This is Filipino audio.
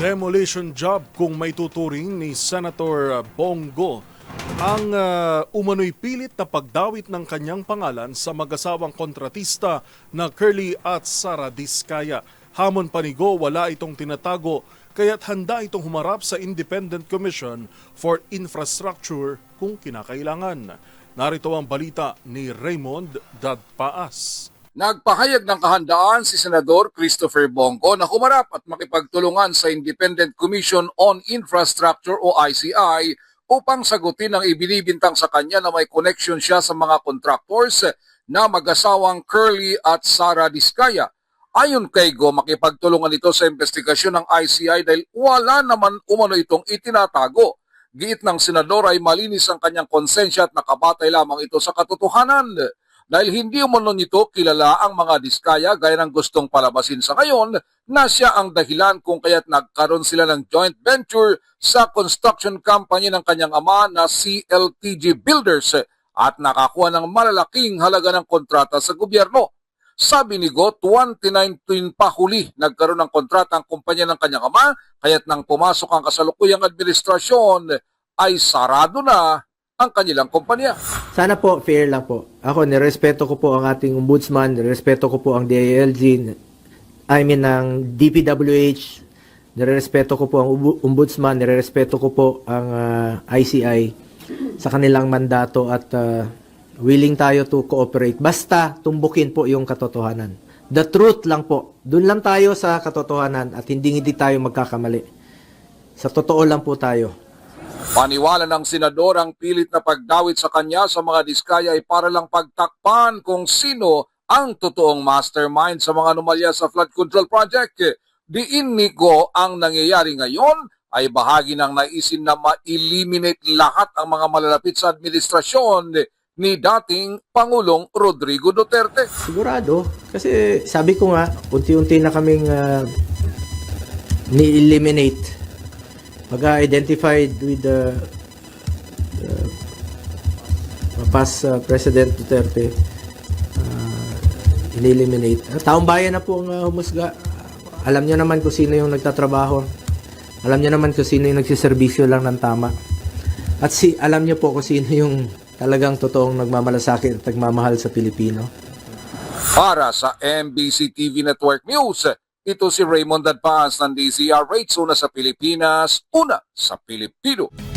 demolition job kung may tuturing ni Senator Bongo ang uh, umano'y pilit na pagdawit ng kanyang pangalan sa mag-asawang kontratista na Curly at Sara Diskaya. Hamon panigo, wala itong tinatago kaya't handa itong humarap sa Independent Commission for Infrastructure kung kinakailangan. Narito ang balita ni Raymond Dadpaas. Nagpahayag ng kahandaan si Senador Christopher Bongo na humarap at makipagtulungan sa Independent Commission on Infrastructure o ICI upang sagutin ang ibinibintang sa kanya na may connection siya sa mga contractors na mag-asawang Curly at Sara Diskaya. Ayon kay Go, makipagtulungan ito sa investigasyon ng ICI dahil wala naman umano itong itinatago. Giit ng senador ay malinis ang kanyang konsensya at nakabatay lamang ito sa katotohanan. Dahil hindi umano nito kilala ang mga diskaya gaya ng gustong palabasin sa ngayon na siya ang dahilan kung kaya't nagkaroon sila ng joint venture sa construction company ng kanyang ama na CLTG Builders at nakakuha ng malalaking halaga ng kontrata sa gobyerno. Sabi ni Go, 29 tuwing pa huli nagkaroon ng kontrata ang kumpanya ng kanyang ama, kaya't nang pumasok ang kasalukuyang administrasyon ay sarado na ang kanilang kumpanya. Sana po, fair lang po. Ako, nirespeto ko po ang ating ombudsman, nirespeto ko po ang DILG, I mean, ang DPWH, nirespeto ko po ang ombudsman, nirespeto ko po ang ah, ICI sa kanilang mandato at ah, willing tayo to cooperate. Basta tumbukin po yung katotohanan. The truth lang po. Doon lang tayo sa katotohanan at hindi hindi tayo magkakamali. Sa totoo lang po tayo. Paniwala ng senador ang pilit na pagdawit sa kanya sa mga diskaya ay para lang pagtakpan kung sino ang totoong mastermind sa mga anomalya sa flood control project. Diin ni Go ang nangyayari ngayon ay bahagi ng naisin na ma-eliminate lahat ang mga malalapit sa administrasyon ni dating Pangulong Rodrigo Duterte. Sigurado. Kasi sabi ko nga, unti-unti na kaming ah, ni-eliminate. Mag-identified with the uh, past ah, President Duterte. Uh, in-eliminate. Ah, taong bayan na po ang ah, humusga. Alam niyo naman kung sino yung nagtatrabaho. Alam niyo naman kung sino yung nagsiservisyo lang ng tama. At si alam niyo po kung sino yung talagang totoong nagmamalasakit at nagmamahal sa Pilipino. Para sa MBC TV Network News, ito si Raymond Adpaz ng DZRH, una sa Pilipinas, una sa Pilipino.